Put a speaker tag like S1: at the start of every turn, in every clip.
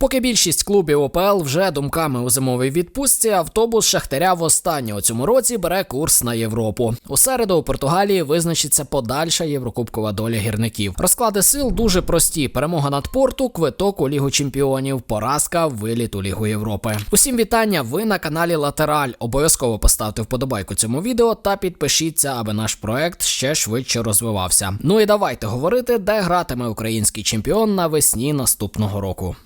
S1: Поки більшість клубів ОПЛ вже думками у зимовій відпустці, автобус Шахтаря востаннє у цьому році бере курс на Європу. У середу у Португалії визначиться подальша єврокубкова доля гірників. Розклади сил дуже прості: перемога над порту, квиток у Лігу Чемпіонів, поразка, виліт у Лігу Європи. Усім вітання! Ви на каналі Латераль. Обов'язково поставте вподобайку цьому відео та підпишіться, аби наш проект ще швидше розвивався. Ну і давайте говорити, де гратиме український чемпіон навесні наступного року.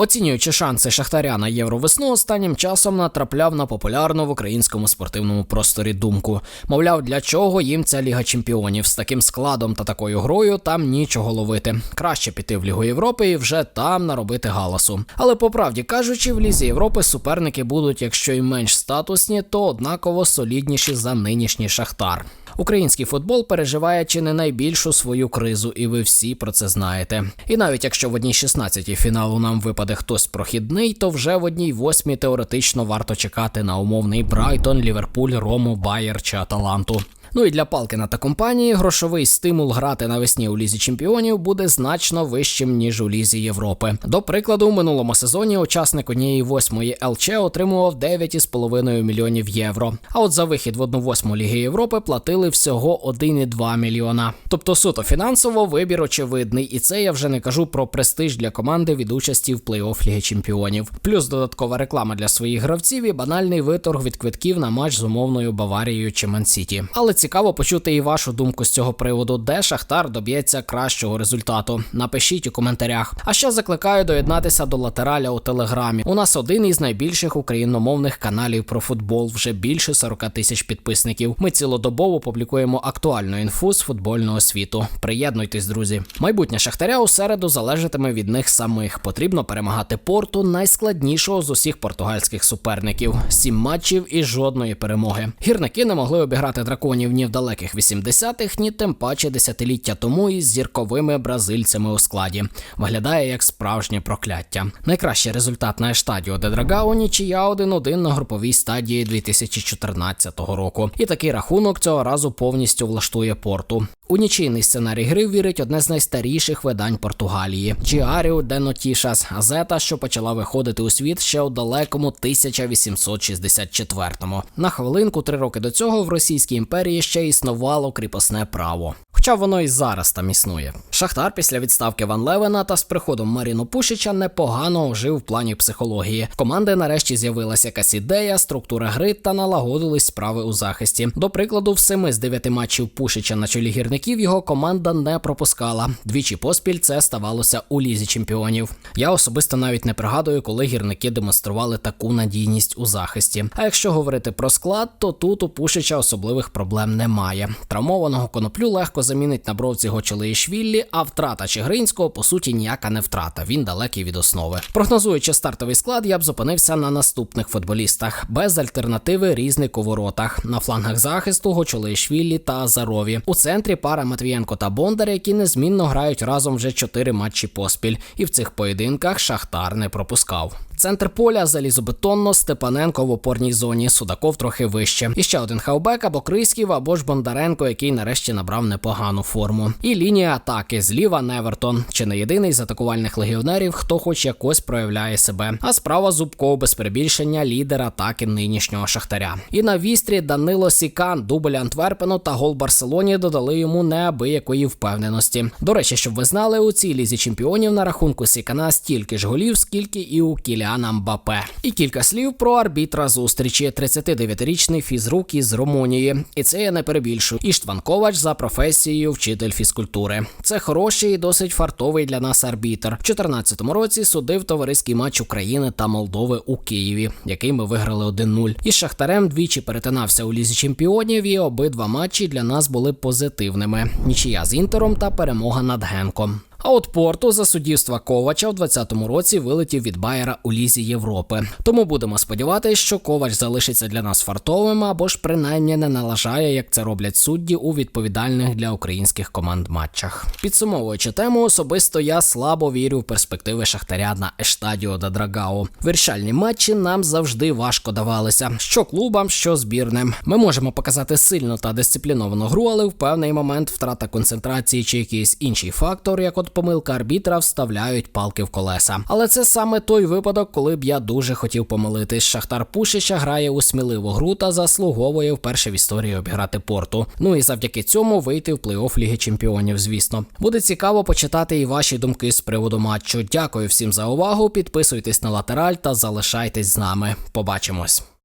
S1: Оцінюючи шанси Шахтаря на Євровесну, останнім часом натрапляв на популярну в українському спортивному просторі думку. Мовляв, для чого їм ця Ліга Чемпіонів з таким складом та такою грою там нічого ловити. Краще піти в Лігу Європи і вже там наробити галасу. Але по правді кажучи, в Лізі Європи суперники будуть, якщо й менш статусні, то однаково солідніші за нинішній Шахтар. Український футбол переживає чи не найбільшу свою кризу, і ви всі про це знаєте. І навіть якщо в одній 16 фіналу нам випаде хтось прохідний, то вже в одній восьмій теоретично варто чекати на умовний Брайтон, Ліверпуль, Рому, Байер чи Аталанту. Ну і для Палкіна та компанії грошовий стимул грати навесні у лізі чемпіонів буде значно вищим ніж у лізі Європи. До прикладу, у минулому сезоні учасник однієї восьмої ЛЧ отримував 9,5 мільйонів євро. А от за вихід в одну восьму Ліги Європи платили всього 1,2 мільйона. Тобто суто фінансово вибір очевидний, і це я вже не кажу про престиж для команди від участі в плей-офф Ліги Чемпіонів. Плюс додаткова реклама для своїх гравців і банальний виторг від квитків на матч з умовною Баварією чи Мансіті. Але цікаво почути і вашу думку з цього приводу, де Шахтар доб'ється кращого результату. Напишіть у коментарях. А ще закликаю доєднатися до латераля у телеграмі. У нас один із найбільших україномовних каналів про футбол, вже більше 40 тисяч підписників. Ми цілодобово публікуємо актуальну інфу з футбольного світу. Приєднуйтесь, друзі. Майбутнє Шахтаря у середу залежатиме від них самих. Потрібно перемагати порту найскладнішого з усіх португальських суперників. Сім матчів і жодної перемоги. Гірники не могли обіграти драконів ні в далеких 80-х, ні тим паче десятиліття тому із зірковими бразильцями у складі. Виглядає як справжнє прокляття. Найкращий результат на ештадіо де Драгау нічия 1-1 на груповій стадії 2014 року. І такий рахунок цього разу повністю влаштує порту. У нічийний сценарій гри вірить одне з найстаріших видань Португалії Джіаріо де Нотішас, газета, що почала виходити у світ ще у далекому 1864-му. На хвилинку три роки до цього в Російській імперії ще існувало кріпосне право. Хоча воно і зараз там існує. Шахтар після відставки Ван Левена та з приходом Маріну Пушича непогано ожив в плані психології. Команди нарешті з'явилася якась ідея, структура гри та налагодились справи у захисті. До прикладу, в семи з дев'яти матчів Пушича на чолі гірників його команда не пропускала. Двічі поспіль це ставалося у лізі чемпіонів. Я особисто навіть не пригадую, коли гірники демонстрували таку надійність у захисті. А якщо говорити про склад, то тут у Пушича особливих проблем немає. Травмованого коноплю легко замінить на бровці Гочелеїшвіллі, а втрата Чигринського по суті ніяка не втрата. Він далекий від основи. Прогнозуючи стартовий склад, я б зупинився на наступних футболістах без альтернативи різник у воротах. На флангах захисту Гочелеїшвіллі та Азарові. У центрі пара Матвієнко та Бондар, які незмінно грають разом вже чотири матчі поспіль, і в цих поєдинках Шахтар не пропускав. Центр поля залізобетонно Степаненко в опорній зоні, Судаков трохи вище. І ще один хавбек або Крисків, або ж Бондаренко, який нарешті набрав непогану форму. І лінія атаки зліва Невертон, чи не єдиний з атакувальних легіонерів, хто хоч якось проявляє себе. А справа Зубков без перебільшення лідер атаки нинішнього шахтаря. І на вістрі Данило Сікан, дубль Антверпену та гол Барселоні додали йому неабиякої впевненості. До речі, щоб ви знали, у цій лізі чемпіонів на рахунку Сікана стільки ж голів, скільки і у Кіля. Кіліана Мбапе. І кілька слів про арбітра зустрічі. 39-річний фізрук із Румунії. І це я не перебільшу. Іштван Ковач за професією вчитель фізкультури. Це хороший і досить фартовий для нас арбітр. В 2014 році судив товариський матч України та Молдови у Києві, який ми виграли 1-0. Із Шахтарем двічі перетинався у лізі чемпіонів, і обидва матчі для нас були позитивними. Нічия з інтером та перемога над Генком. А от Порту за суддівства Ковача в 2020 році вилетів від Байера у лізі Європи. Тому будемо сподіватися, що Ковач залишиться для нас фартовим або ж принаймні не налажає, як це роблять судді у відповідальних для українських команд матчах. Підсумовуючи тему, особисто я слабо вірю в перспективи Шахтаря на Ештадіо да Драгау. Вирішальні матчі нам завжди важко давалися, що клубам, що збірним. Ми можемо показати сильну та дисципліновану гру, але в певний момент втрата концентрації чи якийсь інший фактор, як от помилка арбітра, вставляють палки в колеса. Але це саме той випадок, коли б я дуже хотів помилитись. Шахтар Пушича грає у сміливу гру та заслуговує вперше в історії обіграти порту. Ну і завдяки цьому вийти в плей-офф Ліги Чемпіонів. Звісно, буде цікаво почитати і ваші думки з приводу матчу. Дякую всім за увагу. Підписуйтесь на латераль та залишайтесь з нами. Побачимось.